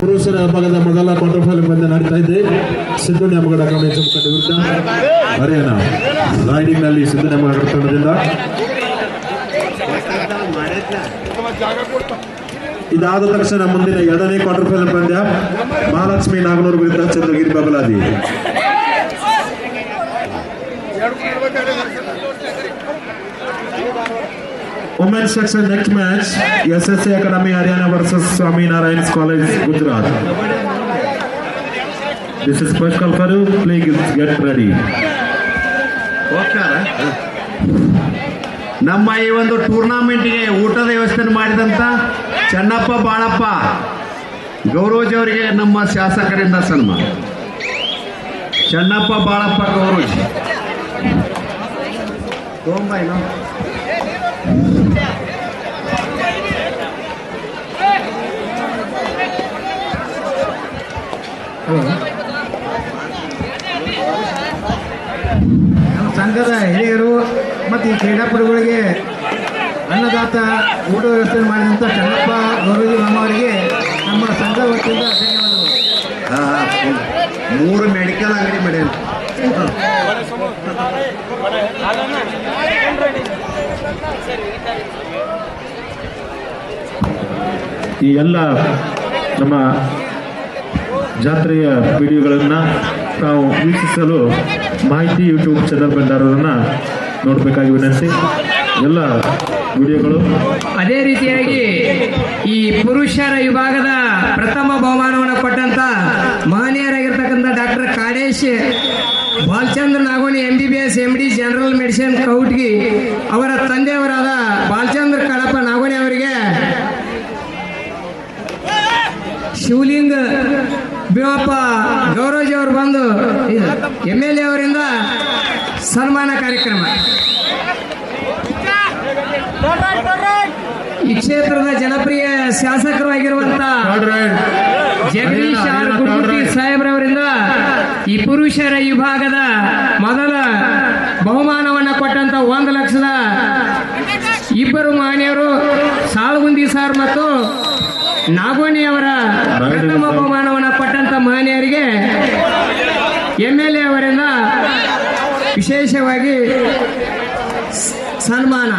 ಪುರುಷರ ವಿಭಾಗದ ಮೊದಲ ಕ್ವಾರ್ಟರ್ ಫೈನಲ್ ಪಂದ್ಯ ನಡೀತಾ ಇದೆ. ಸಿದ್ದು ನ್ಯಾಮಗಡ ಕಾಂಗ್ರೆಸ್ ವಿರುದ್ಧ. ಹರಿಯಾಣ ರೈಡಿಂಗ್ನಲ್ಲಿ ಸಿದ್ದು ನ್ಯಾಮಗಡ ತಂಡದಿಂದ ಇದಾದ ತಕ್ಷಣ ಮುಂದಿನ ಎರಡನೇ ಕ್ವಾರ್ಟರ್ ಫೈನಲ್ ಪಂದ್ಯ ಮಹಾಲಕ್ಷ್ಮಿ ನಾಗನೂರು ವಿರುದ್ಧ Chandragiri Babaladi women's section next match S S academy Haryana versus Swami Narayan college Gujarat this is first call for play get ready ನಮ್ಮ ಈ ಒಂದು ಟೂರ್ನಾಮೆಂಟ್ಗೆ ಊಟದ ವ್ಯವಸ್ಥೆ ಮಾಡಿದಂತ ಚೆನ್ನಪ್ಪ ಬಾಳಪ್ಪ ಗೌರವಜಿ ಅವರಿಗೆ ನಮ್ಮ ಶಾಸಕರಿಂದ ಸನ್ಮಾನ. ಚೆನ್ನಪ್ಪ ಬಾಳಪ್ಪ ಗೌರೋಜ್ ತೊಗೊಂಬಾಯ್ನು ನಮ್ಮ ಸಂಘದ ಹಿರಿಯರು ಮತ್ತು ಈ ಕ್ರೀಡಾಪಟುಗಳಿಗೆ ಅನ್ನದಾತ ಊಟ ವ್ಯವಸ್ಥೆ ಮಾಡಿದಂಥ ಚನ್ನಪ್ಪ ಗೌರವಿ ಅವರಿಗೆ ನಮ್ಮ ಸಂಘ ವತಿಯಿಂದ ಧನ್ಯವಾದಗಳು. ಮೂರು ಮೆಡಿಕಲ್ ಅಂಗಡಿ ಮಾಡ್ಯಾನ ಈ ಎಲ್ಲ ನಮ್ಮ ಜಾತ್ರೆಯ ವಿಡಿಯೋಗಳನ್ನು ತಾವು ವೀಕ್ಷಿಸಲು ಮಾಹಿತಿ ಯೂಟ್ಯೂಬ್ ಚಾನಲ್ ಭಂಡಾರವನ್ನು ನೋಡಬೇಕಾಗಿ ವಿನಂತಿ. ಎಲ್ಲ ವಿಡಿಯೋಗಳು. ಅದೇ ರೀತಿಯಾಗಿ ಈ ಪುರುಷರ ವಿಭಾಗದ ಪ್ರಥಮ ಬಹುಮಾನವನ್ನು ಕೊಟ್ಟಂತ ಮಹನೀಯರಾಗಿರ್ತಕ್ಕಂಥ doctor Kadesh Balachandra Nagoni M B B S M D general medicine Koutgi ಅವರ ತಂದೆಯವರಾದ ಬಾಲಚಂದ್ರ ಕಳಪ ನಾಗೋಣಿ ಅವರಿಗೆ ಶಿವಲಿಂಗ ಭೀಮಪ್ಪ ಗೌರವಜಿ ಅವರು ಬಂದು ಎಂ ಎಲ್ ಎ ಅವರಿಂದ ಸನ್ಮಾನ ಕಾರ್ಯಕ್ರಮ. ಈ ಕ್ಷೇತ್ರದ ಜನಪ್ರಿಯ ಶಾಸಕರು ಆಗಿರುವಂತ ಜಗದೀಶ್ ಆರ್ ಸಾಹೇಬ್ರವರಿಂದ ಈ ಪುರುಷರ ವಿಭಾಗದ ಮೊದಲ ಬಹುಮಾನವನ್ನ ಕೊಟ್ಟಂತ ಒಂದು ಲಕ್ಷದ ಇಬ್ಬರು ಮಾನ್ಯರು ಸಾಲ್ಗುಂದಿ ಸಾರ್ ಮತ್ತು ನಾಗೋನಿ ಅವರ ಪ್ರಥಮ ಬಹುಮಾನವನ್ನ ಮಹನೀಯರಿಗೆ ಎಂ ಎಲ್ ಎ ಅವರಿಂದ ವಿಶೇಷವಾಗಿ ಸನ್ಮಾನ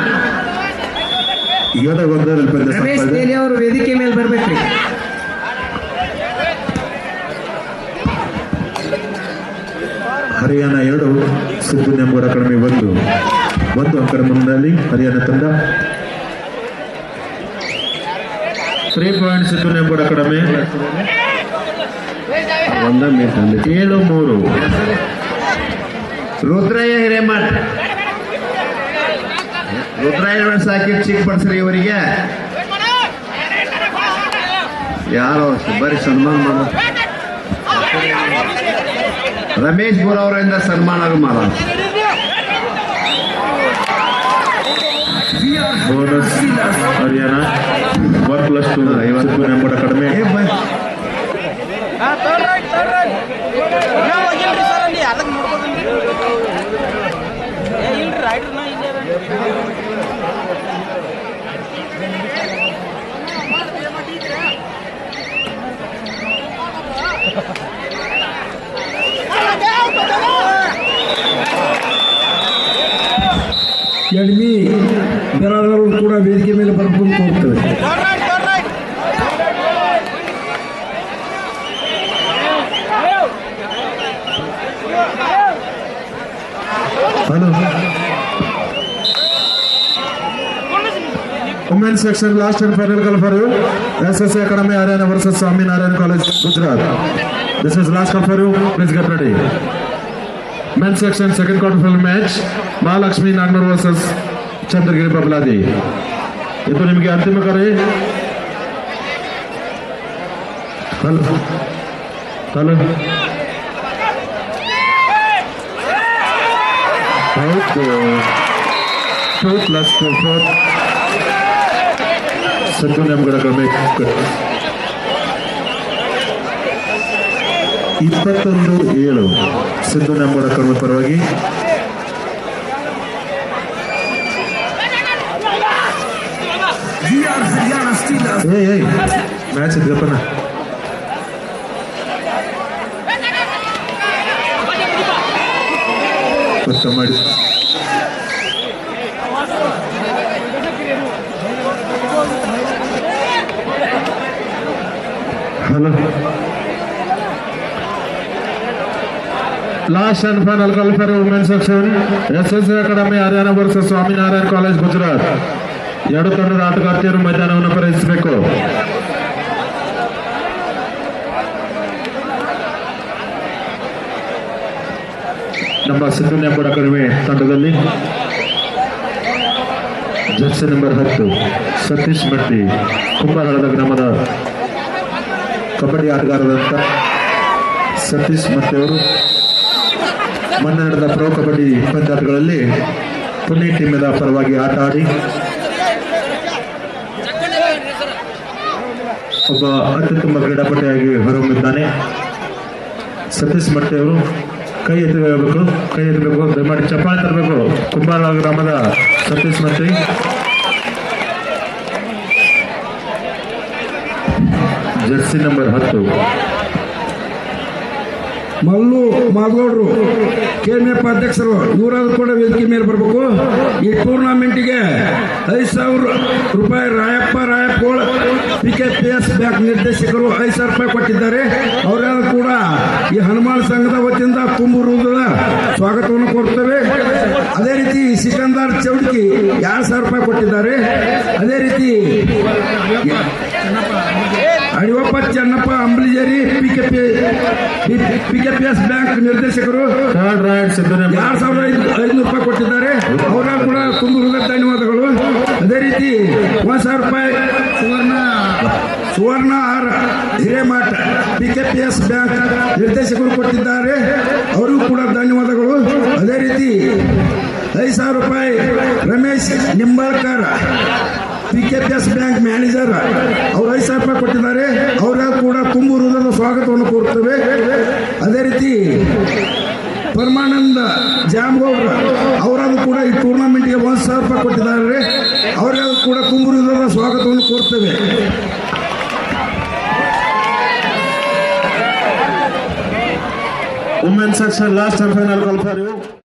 ರಮೇಶ್ ಬೇಲಿ ಅವರು ವೇದಿಕೆ ಮೇಲೆ ಬರ್ಬೇಕ್ರಿ. ಹರಿಯಾಣ ಎರಡು ಸಿದ್ದು ನೆಂಬರ ಕಡಿಮೆ ಒಂದು. ಒಂದು ಅಂಕರ ಮುನ್ನೆಲೆಯಲ್ಲಿ ಹರಿಯಾಣ ತಂಡ. ತ್ರೀ ಪಾಯಿಂಟ್ ಸಿದ್ದು ನೆಂಬರ ಕಡಿಮೆ. ಒಂದ ಮೀಟರ್ ಏಳು ಮೂರು. ರುದ್ರಯ್ಯ ಹಿರೇಮಠ. ರುದ್ರಯ್ಯ ಸಾಕಿ ಚಿಕ್ಕ ಪಡಿಸ್ರಿ ಇವರಿಗೆ. ಯಾರೋ ಬರೀ ಸನ್ಮಾನ ಮಾಡ. ರಮೇಶ್ ಬೋರ್ ಅವರಿಂದ ಸನ್ಮಾನ ಮಾಡ ಎಳ್ಮಿ ಬೆರಳರು ಕೂಡ ವೇದಿಕೆ ಮೇಲೆ ಬರ್ಕೊಂಡು ಹೋಗ್ತವೆ hello women's section last and final call for U S S academy Haryana versus Swami Narayan college Gujarat this is last call for you please get ready men section second quarter final match Mahalakshmi Nagnur versus Chandragiri Babaladi ಇದು ನಿಮಗೆ ಅಂತಿಮ ಕರೆ hello hello ಹೌದು two plus two four सज्जन क्रमे इपत् सिद्धु नमगौड़ क्रम परवा match गपन Let's go, mate. Last and final for women section S S academy Haryana versus Swaminarayan college Gujarat ಎರಡು ತಂಡದ ಆಟಗಾರ್ತಿಯರು ಮೈದಾನವನ್ನು ಪ್ರವೇಶಿಸಬೇಕು ನಮ್ಮ ಸಿದ್ದು ಕೂಡ ಕಡಿಮೆ ತಂಡದಲ್ಲಿ. ಜರ್ಸಿ ನಂಬರ್ ಹತ್ತು, ಸತೀಶ್ ಮಟ್ಟಿ ಕುಂಭಗಳದ ಗ್ರಾಮದ ಕಬಡ್ಡಿ ಆಟಗಾರರಂತ ಸತೀಶ್ ಮಟ್ಟಿ ಅವರು. ಮೊನ್ನೆ ನಡೆದ ಪ್ರೊ ಕಬಡ್ಡಿ ಪಂದ್ಯಾಟಗಳಲ್ಲಿ ಪುಣೆ ಟೀಮಿನ ಪರವಾಗಿ ಆಟ ಆಡಿ ಒಬ್ಬ ಅತ್ಯುತ್ತಮ ಕ್ರೀಡಾಪಟುಯಾಗಿ ಹೊರಹೊಮ್ಮಿದ್ದಾನೆ. ಸತೀಶ್ ಮಟ್ಟಿ ಅವರು ಕೈ ಎತ್ತಬೇಕು ಕೈ ಎತ್ತಬೇಕು, ದಯಮಾಡಿ ಚಪ್ಪಾಳೆ ತರಬೇಕು. ಕುಂಬಾರ ಗ್ರಾಮದ ಸತೀಶ್ ಮಟ್ಟಿ ಜರ್ಸಿ ನಂಬರ್ ಹತ್ತು. ಮಲ್ಲು ಮಾದಗೌಡರು ಕೆಎಂಎಫ್ ಅಧ್ಯಕ್ಷರು ಇವರಾದ್ರೂ ಕೂಡ ವೇದಿಕೆ ಮೇಲೆ ಬರಬೇಕು. ಈ ಟೂರ್ನಮೆಂಟಿಗೆ ಐದು ಸಾವಿರ ರೂಪಾಯಿ Rayappa Rayapol P K P S bank ನಿರ್ದೇಶಕರು ಐದು ಸಾವಿರ ರೂಪಾಯಿ ಕೊಟ್ಟಿದ್ದಾರೆ. ಅವರೆಲ್ಲ ಕೂಡ ಈ ಹನುಮಾನ್ ಸಂಘದ ವತಿಯಿಂದ ತುಂಬು ಹೃದಯದ ಸ್ವಾಗತವನ್ನು ಕೊಡ್ತೇವೆ ಅದೇ ರೀತಿ ಸಿಕಂದರ್ ಚೌಡ್ಕಿ ಎರಡು ಸಾವಿರ ರೂಪಾಯಿ ಕೊಟ್ಟಿದ್ದಾರೆ. ಅದೇ ರೀತಿ Adivappa Chennappa Ambligeri P K P P K P S bank ನಿರ್ದೇಶಕರು ಎರಡ್ ಸಾವಿರದ ಐದು ಐದುನೂರು ರೂಪಾಯಿ ಕೊಟ್ಟಿದ್ದಾರೆ. ಅವರ ಕೂಡ ತುಂಬ ಹೃದಯ ಧನ್ಯವಾದಗಳು. ಅದೇ ರೀತಿ ಒಂದ್ ಸಾವಿರ ರೂಪಾಯಿ Suvarna Suvarna R Hiremath PKPS bank ನಿರ್ದೇಶಕರು ಕೊಟ್ಟಿದ್ದಾರೆ. ಅವರಿಗೂ ಕೂಡ ಧನ್ಯವಾದಗಳು. ಅದೇ ರೀತಿ ಐದು ಸಾವಿರ ರೂಪಾಯಿ Ramesh Nimbalkar S bank manager ಅವ್ರ ಐದು ಸಾವಿರ ರೂಪಾಯಿ ಕೊಟ್ಟಿದ್ದಾರೆ. ಅವರ ಕೂಡ ತುಂಬ ಹೃದಯದ ಸ್ವಾಗತವನ್ನು ಕೋರುತ್ತೇವೆ ಅದೇ ರೀತಿ ಪರಮಾನಂದ ಜಾಮಗೌಡ್ರ ಅವರನ್ನು ಕೂಡ ಈ ಟೂರ್ನಮೆಂಟ್ಗೆ ಒಂದು ಸಾವಿರ ರೂಪಾಯಿ ಕೊಟ್ಟಿದ್ದಾರೆ. ಅವರಿಗೂ ಕೂಡ ತುಂಬ ಸ್ವಾಗತವನ್ನು ಕೋರ್ತೇವೆ. Women section last you